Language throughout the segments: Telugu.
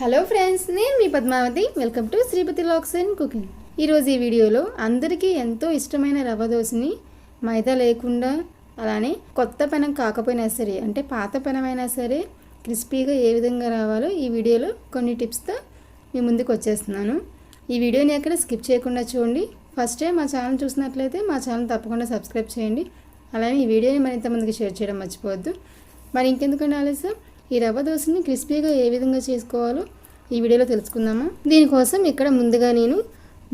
హలో ఫ్రెండ్స్ నేను మీ Padmavathi. Welcome to Sripathi lakhs and cooking ఈరోజు ఈ వీడియోలో అందరికీ ఎంతో ఇష్టమైన రవ్వ దోశని మైదా లేకుండా అలానే కొత్త పెనం కాకపోయినా సరే అంటే పాత పెనమైనా సరే క్రిస్పీగా ఏ విధంగా రావాలో ఈ వీడియోలో కొన్ని టిప్స్తో మీ ముందుకు వచ్చేస్తున్నాను. ఈ వీడియోని ఎక్కడ స్కిప్ చేయకుండా చూడండి. ఫస్ట్ టైం మా ఛానల్ చూసినట్లయితే మా ఛానల్ తప్పకుండా సబ్స్క్రైబ్ చేయండి. అలానే ఈ వీడియోని మరింత మందికి షేర్ చేయడం మర్చిపోవద్దు. మరి ఇంకెందుకంటే ఆలస్యం ఈ రవ్వ దోశని క్రిస్పీగా ఏ విధంగా చేసుకోవాలో ఈ వీడియోలో తెలుసుకుందామా? దీనికోసం ఇక్కడ ముందుగా నేను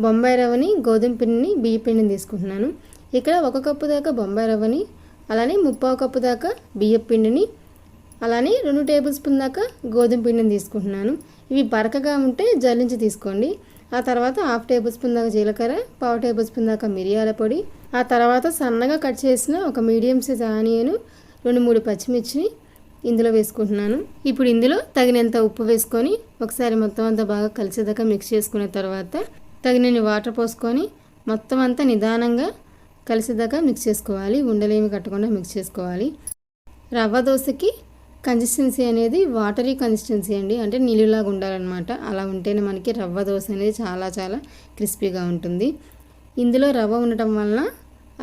బొంబాయి రవ్వని గోధుమ పిండిని బియ్య పిండిని తీసుకుంటున్నాను. ఇక్కడ ఒక కప్పు దాకా బొంబాయి రవ్వని అలానే ముప్పావు కప్పు దాకా బియ్య పిండిని అలానే రెండు టేబుల్ స్పూన్ దాకా గోధుమ పిండిని తీసుకుంటున్నాను. ఇవి బరకగా ఉంటే జల్లించి తీసుకోండి. ఆ తర్వాత హాఫ్ టేబుల్ స్పూన్ దాకా జీలకర్ర పావు టేబుల్ స్పూన్ దాకా మిరియాల పొడి ఆ తర్వాత సన్నగా కట్ చేసిన ఒక మీడియం సైజ్ ఆనియన్ రెండు మూడు పచ్చిమిర్చిని ఇందులో వేసుకుంటున్నాను. ఇప్పుడు ఇందులో తగినంత ఉప్పు వేసుకొని ఒకసారి మొత్తం అంతా బాగా కలిసేదాకా మిక్స్ చేసుకున్న తర్వాత తగినన్ని వాటర్ పోసుకొని మొత్తం అంతా నిదానంగా కలిసేదాకా మిక్స్ చేసుకోవాలి. ఉండలేమి కట్టకుండా మిక్స్ చేసుకోవాలి. రవ్వ దోశకి కన్సిస్టెన్సీ అనేది వాటరీ కన్సిస్టెన్సీ అండి. అంటే నీళ్ళులాగా ఉండాలన్నమాట. అలా ఉంటేనే మనకి రవ్వ దోశ అనేది చాలా చాలా క్రిస్పీగా ఉంటుంది. ఇందులో రవ్వ ఉండటం వలన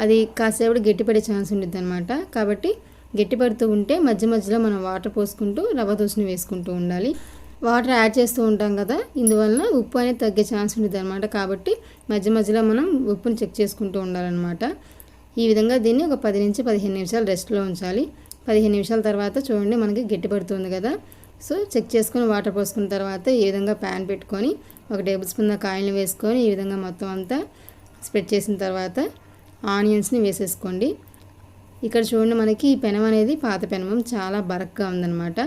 అది కాసేపు గట్టిపడే ఛాన్స్ ఉంటుంది అనమాట కాబట్టి గట్టిపడుతూ ఉంటే మధ్య మధ్యలో మనం వాటర్ పోసుకుంటూ రవ్వ దోశని వేసుకుంటూ ఉండాలి. వాటర్ యాడ్ చేస్తూ ఉంటాం కదా ఇందువలన ఉప్పు అనేది తగ్గే ఛాన్స్ ఉంటుంది అనమాట కాబట్టి మధ్య మధ్యలో మనం ఉప్పుని చెక్ చేసుకుంటూ ఉండాలన్నమాట. ఈ విధంగా దీన్ని ఒక పది నుంచి పదిహేను నిమిషాలు రెస్ట్లో ఉంచాలి. పదిహేను నిమిషాల తర్వాత చూడండి మనకి గట్టిపడుతుంది కదా. సో చెక్ చేసుకొని వాటర్ పోసుకున్న తర్వాత ఈ విధంగా ప్యాన్ పెట్టుకొని ఒక టేబుల్ స్పూన్ దాకా ఆయిల్ని వేసుకొని ఈ విధంగా మొత్తం అంతా స్ప్రెడ్ చేసిన తర్వాత ఆనియన్స్ని వేసేసుకోండి. ఇక్కడ చూడండి మనకి ఈ పెనం అనేది పాత పెనమం చాలా బరక్గా ఉందన్నమాట.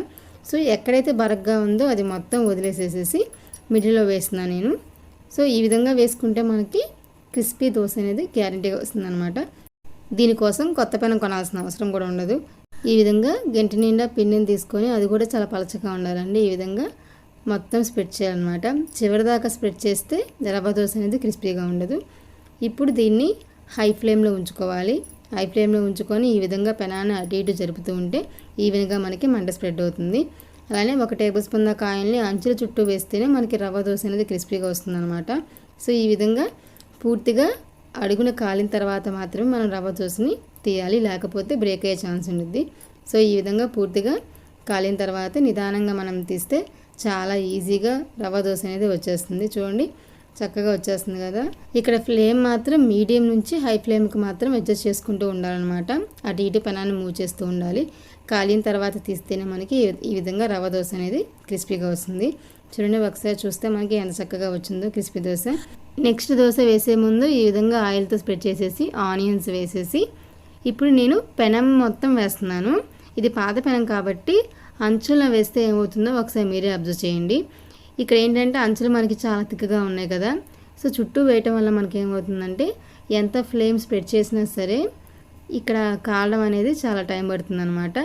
సో ఎక్కడైతే బరక్గా ఉందో అది మొత్తం వదిలేసేసేసి మిడిల్లో వేస్తున్నాను నేను. సో ఈ విధంగా వేసుకుంటే మనకి క్రిస్పీ దోశ అనేది గ్యారంటీగా వస్తుందన్నమాట. దీనికోసం కొత్త పెనం కొనాల్సిన అవసరం కూడా ఉండదు. ఈ విధంగా గంటి నిండా పిండిని తీసుకొని అది కూడా చాలా పలచగా ఉండాలండి. ఈ విధంగా మొత్తం స్ప్రెడ్ చేయాలన్నమాట. చివరిదాకా స్ప్రెడ్ చేస్తే రవ్వ దోశ అనేది క్రిస్పీగా ఉండదు. ఇప్పుడు దీన్ని హై ఫ్లేమ్లో ఉంచుకోవాలి. హై ఫ్లేమ్లో ఉంచుకొని ఈ విధంగా పెనాన్ని అటు ఇటు జరుపుతూ ఉంటే ఈవెన్గా మనకి మంట స్ప్రెడ్ అవుతుంది. అలానే ఒక టేబుల్ స్పూన్ దాకా ఆయిల్ని అంచుల చుట్టూ వేస్తేనే మనకి రవ్వ దోశ అనేది క్రిస్పీగా వస్తుందన్నమాట. సో ఈ విధంగా పూర్తిగా అడుగున కాలిన తర్వాత మాత్రమే మనం రవ్వ దోశని తీయాలి. లేకపోతే బ్రేక్ అయ్యే ఛాన్స్ ఉంటుంది సో ఈ విధంగా పూర్తిగా కాలిన తర్వాత నిదానంగా మనం తీస్తే చాలా ఈజీగా రవ్వ దోశ అనేది వచ్చేస్తుంది. చూడండి. చక్కగా వచ్చేస్తుంది కదా. ఇక్కడ ఫ్లేమ్ మాత్రం మీడియం నుంచి హై ఫ్లేమ్కి మాత్రం అడ్జస్ట్ చేసుకుంటూ ఉండాలన్నమాట. అటు ఇటు పెనాన్ని మూవ్ చేస్తూ ఉండాలి. కాలిన తర్వాత తీస్తేనే మనకి ఈ విధంగా రవ్వ దోశ అనేది క్రిస్పీగా వస్తుంది. చూడండి ఒకసారి చూస్తే మనకి ఎంత చక్కగా వచ్చిందో క్రిస్పీ దోశ. నెక్స్ట్ దోశ వేసే ముందు ఈ విధంగా ఆయిల్తో స్ప్రెడ్ చేసేసి ఆనియన్స్ వేసేసి ఇప్పుడు నేను పెనం మొత్తం వేస్తున్నాను. ఇది పాత పెనం కాబట్టి అంచుల్లో వేస్తే ఏమవుతుందో ఒకసారి మీరే అబ్జర్వ్ చేయండి. ఇక్కడ ఏంటంటే అంచులు మనకి చాలా తిక్కగా ఉన్నాయి కదా. సో చుట్టూ వేయటం వల్ల మనకి ఏమవుతుందంటే ఎంత ఫ్లేమ్ స్ప్రెడ్ చేసినా సరే ఇక్కడ కాలడం అనేది చాలా టైం పడుతుందనమాట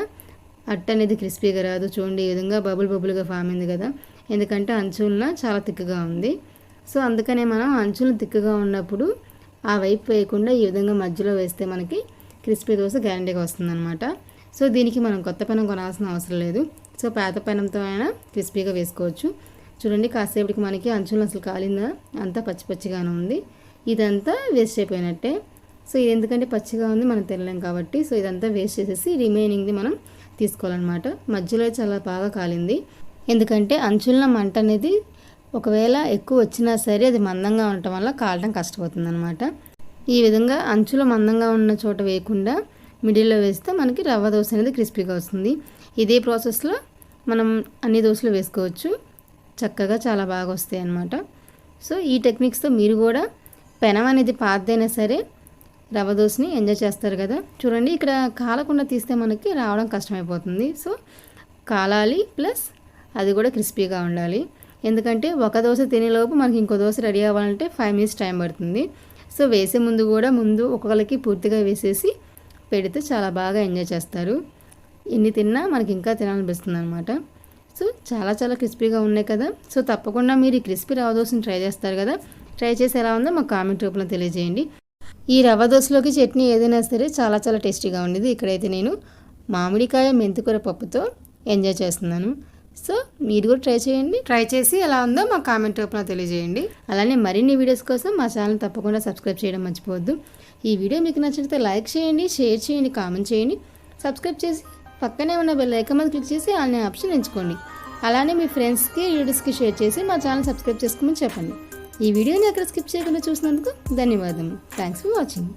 అట్ట అనేది క్రిస్పీగా రాదు. చూడండి ఈ విధంగా బబుల్ బబుల్గా ఫామ్ అయింది కదా. ఎందుకంటే అంచులన చాలా తిక్కగా ఉంది. సో అందుకనే మనం అంచులు తిక్కగా ఉన్నప్పుడు ఆ వైపు వేయకుండా ఈ విధంగా మధ్యలో వేస్తే మనకి క్రిస్పీ దోశ గ్యారంటీగా వస్తుందన్నమాట. సో దీనికి మనం కొత్త పెనం కొనాల్సిన అవసరం లేదు. సో పాత పెనంతో అయినా క్రిస్పీగా వేసుకోవచ్చు. చూడండి కాసేపటికి మనకి అంచులు అసలు కాలిందా? అంతా పచ్చి పచ్చిగానే ఉంది. ఇదంతా వేస్ట్ అయిపోయినట్టే. సో ఇది ఎందుకంటే పచ్చిగా ఉంది మనం తినలేం కాబట్టి. సో ఇదంతా వేస్ట్ చేసేసి రిమైనింగ్ది మనం తీసుకోవాలన్నమాట. మధ్యలో చాలా బాగా కాలింది. ఎందుకంటే అంచుల మంట అనేది ఒకవేళ ఎక్కువ వచ్చినా సరే అది మందంగా ఉండటం వల్ల కాలడం కష్టపోతుంది అనమాట ఈ విధంగా అంచులో మందంగా ఉన్న చోట వేయకుండా మిడిల్లో వేస్తే మనకి రవ్వ దోశ అనేది క్రిస్పీగా వస్తుంది. ఇదే ప్రాసెస్లో మనం అన్ని దోశలు వేసుకోవచ్చు. చక్కగా చాలా బాగా వస్తాయి అన్నమాట. సో ఈ టెక్నిక్స్తో మీరు కూడా పెనం అనేది పాతదైనా సరే రవ్వ దోశని ఎంజాయ్ చేస్తారు కదా. చూడండి ఇక్కడ కాలకుండా తీస్తే మనకి రావడం కష్టమైపోతుంది. సో కాలాలి ప్లస్ అది కూడా క్రిస్పీగా ఉండాలి. ఎందుకంటే ఒక దోశ తినేలోపు మనకి ఇంకో దోశ రెడీ అవ్వాలంటే ఫైవ్ మినిట్స్ టైం పడుతుంది. సో వేసే ముందు కూడా ముందు ఒక్కొక్కరికి పూర్తిగా వేసేసి పెడితే చాలా బాగా ఎంజాయ్ చేస్తారు. ఎన్ని తిన్నా మనకి ఇంకా తినాలనిపిస్తుంది అనమాట సో చాలా చాలా క్రిస్పీగా ఉన్నాయి కదా. సో తప్పకుండా మీరు ఈ క్రిస్పీ రవ్వ దోశని ట్రై చేస్తారు కదా. ట్రై చేసి ఎలా ఉందో మాకు కామెంట్ రూపంలో తెలియజేయండి. ఈ రవ్వ దోశలోకి చట్నీ ఏదైనా సరే చాలా చాలా టేస్టీగా ఉండేది. ఇక్కడైతే నేను మామిడికాయ మెంతికూర పప్పుతో ఎంజాయ్ చేస్తున్నాను. సో మీరు కూడా ట్రై చేయండి. ట్రై చేసి ఎలా ఉందో మా కామెంట్ రూపంలో తెలియజేయండి. అలానే మరిన్ని వీడియోస్ కోసం మా ఛానల్ తప్పకుండా సబ్స్క్రైబ్ చేయడం మర్చిపోవద్దు. ఈ వీడియో మీకు నచ్చితే లైక్ చేయండి షేర్ చేయండి కామెంట్ చేయండి. సబ్స్క్రైబ్ చేసి పక్కనే ఉన్న బెల్ ఐకాన్ మీద క్లిక్ చేసి ఆన్లైన్ ఆప్షన్ ఎంచుకోండి. అలానే మీ ఫ్రెండ్స్కి రిలేటివ్స్కి షేర్ చేసి మా ఛానల్ సబ్స్క్రైబ్ చేసుకోమని చెప్పండి. ఈ వీడియోని అక్కడ స్కిప్ చేయకుండా చూసినందుకు ధన్యవాదములు. Thanks for watching